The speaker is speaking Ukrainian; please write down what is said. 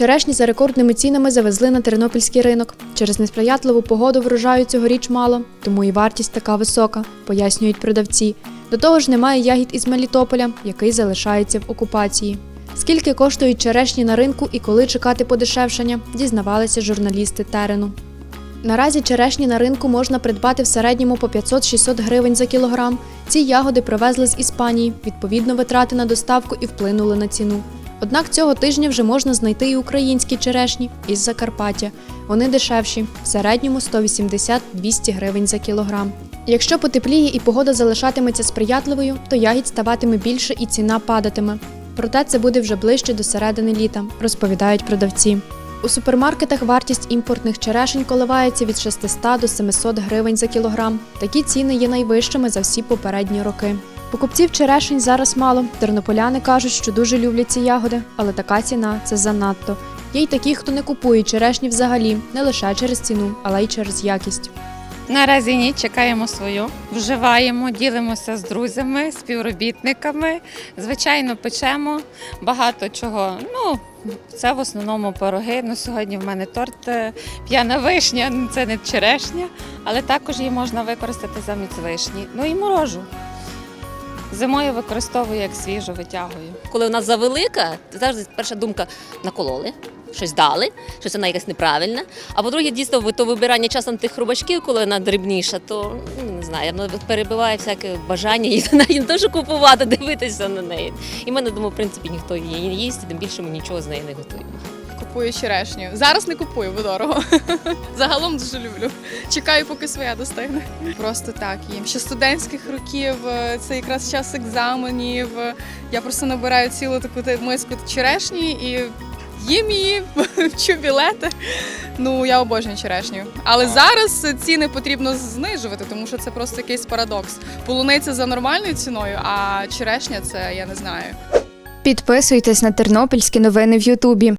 Черешні за рекордними цінами завезли на тернопільський ринок. Через несприятливу погоду врожаю цьогоріч мало, тому і вартість така висока, пояснюють продавці. До того ж, немає ягід із Мелітополя, який залишається в окупації. Скільки коштують черешні на ринку і коли чекати подешевшення, дізнавалися журналісти терену. Наразі черешні на ринку можна придбати в середньому по 500-600 гривень за кілограм. Ці ягоди привезли з Іспанії. Відповідно, витрати на доставку і вплинули на ціну. Однак цього тижня вже можна знайти і українські черешні із Закарпаття. Вони дешевші, в середньому 180-200 гривень за кілограм. Якщо потепліє і погода залишатиметься сприятливою, то ягід ставатиме більше і ціна падатиме. Проте це буде вже ближче до середини літа, розповідають продавці. У супермаркетах вартість імпортних черешень коливається від 600 до 700 гривень за кілограм. Такі ціни є найвищими за всі попередні роки. Покупців черешень зараз мало. Тернополяни кажуть, що дуже люблять ці ягоди, але така ціна це занадто. Є й такі, хто не купує черешні взагалі, не лише через ціну, але й через якість. Наразі ні, чекаємо свою, вживаємо, ділимося з друзями, співробітниками. Звичайно, печемо багато чого. Ну, це в основному пироги. Ну, сьогодні в мене торт е, п'яна вишня, ну, це не черешня, але також її можна використати замість вишні. Ну і морожу. Зимою використовую як свіжу, витягую. Коли вона завелика, завжди перша думка накололи, щось дали, щось вона якась неправильна. А по-друге, дійсно, то вибирання часом тих хрубачків, коли вона дрібніша, то ну, не знаю, воно перебиває всяке бажання її не те, що купувати, дивитися на неї. І мене думаю, в принципі, ніхто її не їсть, тим більше ми нічого з неї не готуємо. Купую черешню. Зараз не купую, бо дорого. Загалом дуже люблю. Чекаю, поки своя достигне. Просто так їм. Ще студентських років е, це якраз час екзаменів. Я просто набираю цілу таку миску черешні і їм її, вчу білети. Ну, я обожнюю черешню. Але зараз ціни потрібно знижувати, тому що це просто якийсь парадокс. Полуниця за нормальною ціною, а черешня це я не знаю. Підписуйтесь на тернопільські новини в Ютубі.